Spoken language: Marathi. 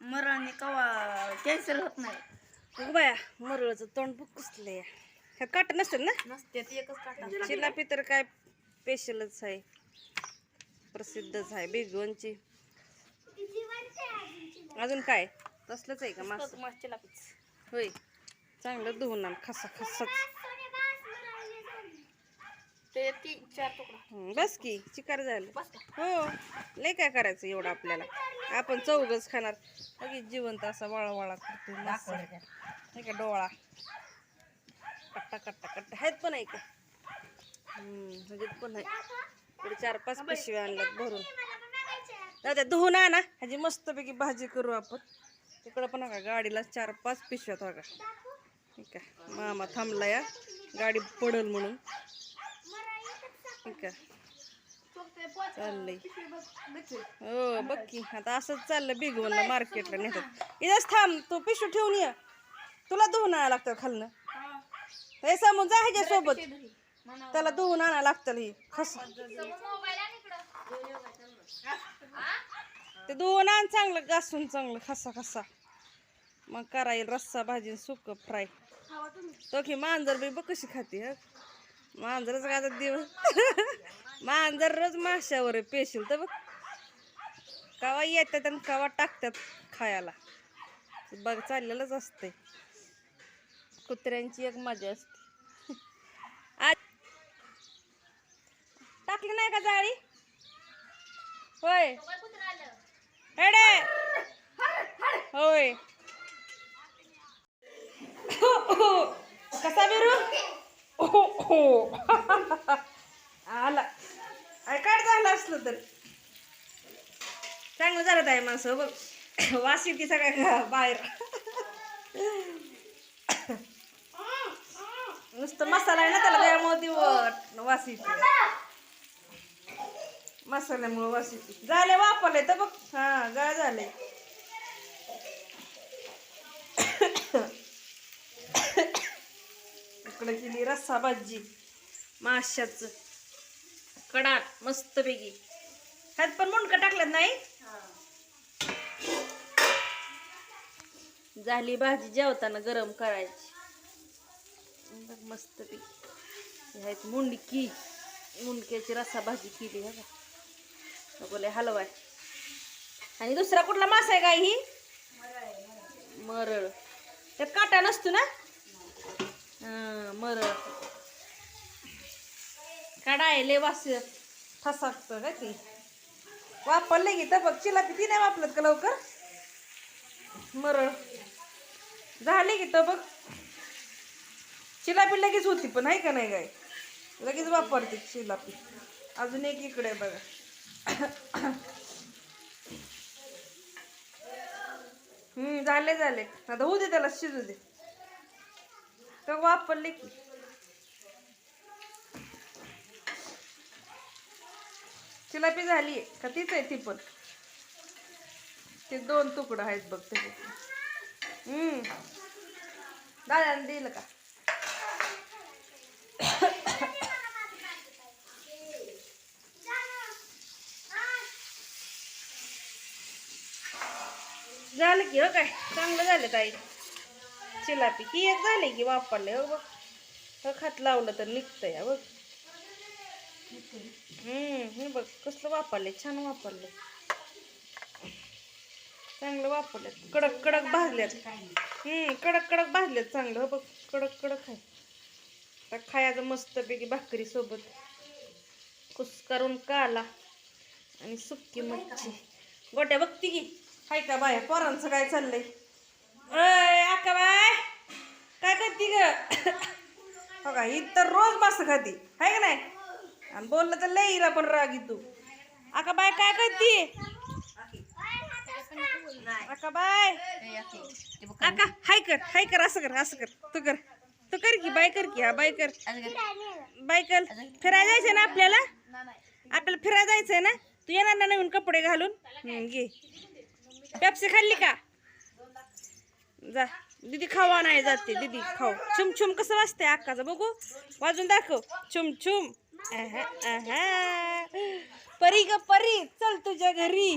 मराने कवा कॅन्सल होत नाही. बघ बाया मरळचं तोंड बघ कसले ह्या काट नसेल ना? नसते ते एकच काटा जिलापी तर काय स्पेशलच आहे. प्रसिद्धच आहे बेगवनची. अजून काय? तसलंच आहे का मास? मागच्या लापीच होय. चांगलं धुवून आण खसा खसाच. ते तीन चार तुकडा. हं, बस की चिकार झालं. बस का. हो लय काय करायचं एवढं आपल्याला. आपण चौगच खाणार. लगेच जिवंत असा वळा वळा करतो नाही का डोळा. कट्टा कट्टा कट्टा. आहेत पण आहे का ह्याच्यात पण आहे. इकडे चार पाच पिशव्या आणल्यात भरून. जाऊ द्या धुवून आणा. ह्याची मस्तपैकी भाजी करू आपण. तिकडं पण का गाडीला चार पाच पिशव्यात बघा. ठीक आहे. मामा थांबला या गाडी पडल म्हणून. ठीक आहे. चाललंय. हो बघ की. आता असंच चाललं बिगवनला मार्केटला नेतात इथंच थांब तू पिशवी ठेवून ये. तुला धुवून आणायला लागतं खालनं. हे समोर जा ह्याच्या सोबत? त्याला धुवून आणायला लागतं ही. खस. ते धुवून आण चांगलं घासून चांगलं खसा खसा. मग करायला रस्सा भाजी सुक फ्राय. तो की मांजर बी बघ कशी खाते ह? मांजरच आता दिवस मांजर रोज माशावर पेशील तर बघ. कवा येतात आणि कवा टाकतात खायला. बघ चाललेलंच असते कुत्र्यांची एक मजा असते. आज टाकली नाही का जाळी? होय. हेडे होय कसा बिरू हो. आला. अरे काय झालं असलं तर? चांगलं झालं ताय माणसं बघ. वास येते सगळ्या बाहेर. नुसतं मसाला आहे ना त्याला त्यामुळे ती वास येते. मसाल्यामुळं वास येते. झाले वापरले तर बघ. हा गळ झाले. आपलं केली रस्सा भाजी माशाच. कडाट मस्त पैकी ह्यात पण मुंडका टाकलं नाही? झाली भाजी जेवताना गरम करायची. मस्त पैकी ह्यात मुंडकी. मुंडक्याची रस्सा भाजी केली बोले हलवाय. आणि दुसरा कुठला मासा आहे काय ही? मरळ. त्यात काटा नसतो ना? मर मरळ. काढा आहे लय वास ठसाकत का ती. वापरले की तर बघ चिला किती नाही वापरत का लवकर? मरळ. झाले की तर बघ चिलापी लगेच होती पण आहे का नाही काय? लगेच वापरते चिलापी अजून एक इकडे बघा. हम्म झाले झाले. आता होऊ दे त्याला शिजू दे. तर वापरले की. चिलापी झाली का? तीच आहे ती पण. ते दोन तुकडं आहेत बघ ते. हम्म. दादाने दिलं का? झालं की हो काय? चांगलं झालं ताई. चिलापी ही एक झाले की वापरले हो बघ. खात लावलं तर निघतंय बघ. हम्म हे बघ कसलं वापरले छान वापरले चांगलं वापरले कडक कडक भाजल्यात. हम्म कडक कडक भाजल्यात चांगलं बघ. कडक कडक आहे. आता खायचं मस्तपैकी भाकरी सोबत. कुस्करून काला आणि सुक्की मच्छी. गोट्या बघती की. हाय का बाय पोरांचं काय चाललंय? अय आका बाय! काय करती ग? हो का? ही तर रोज मासं खाती. हाय का नाही? आणि बोललं तर लई हिला पण राग तू. आका बाय काय करती? आका बाय. आका हाय कर हाय कर असं कर असं कर. तू कर. तू कर की बाय कर की हा बाय कर. बाय कर. फिरायला जायचंय ना आपल्याला? आपल्याला फिरायला जायचंय ना? तू येणार ना नवीन कपडे घालून? घे. पेप्सी खाल्ली का? जा. दीदी खावा नाही जाते दीदी खाऊ. चुम कसं वाजते अक्काचं बघू. वाजून दाखव. चुम परी ग परी. चल तुझ्या घरी.